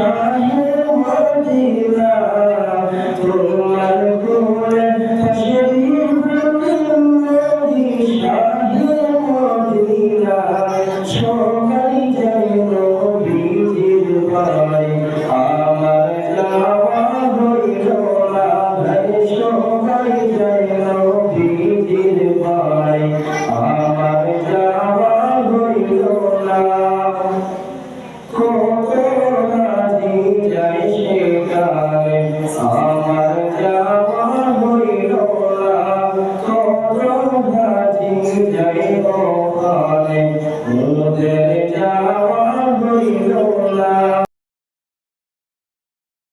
جعلوا مدينة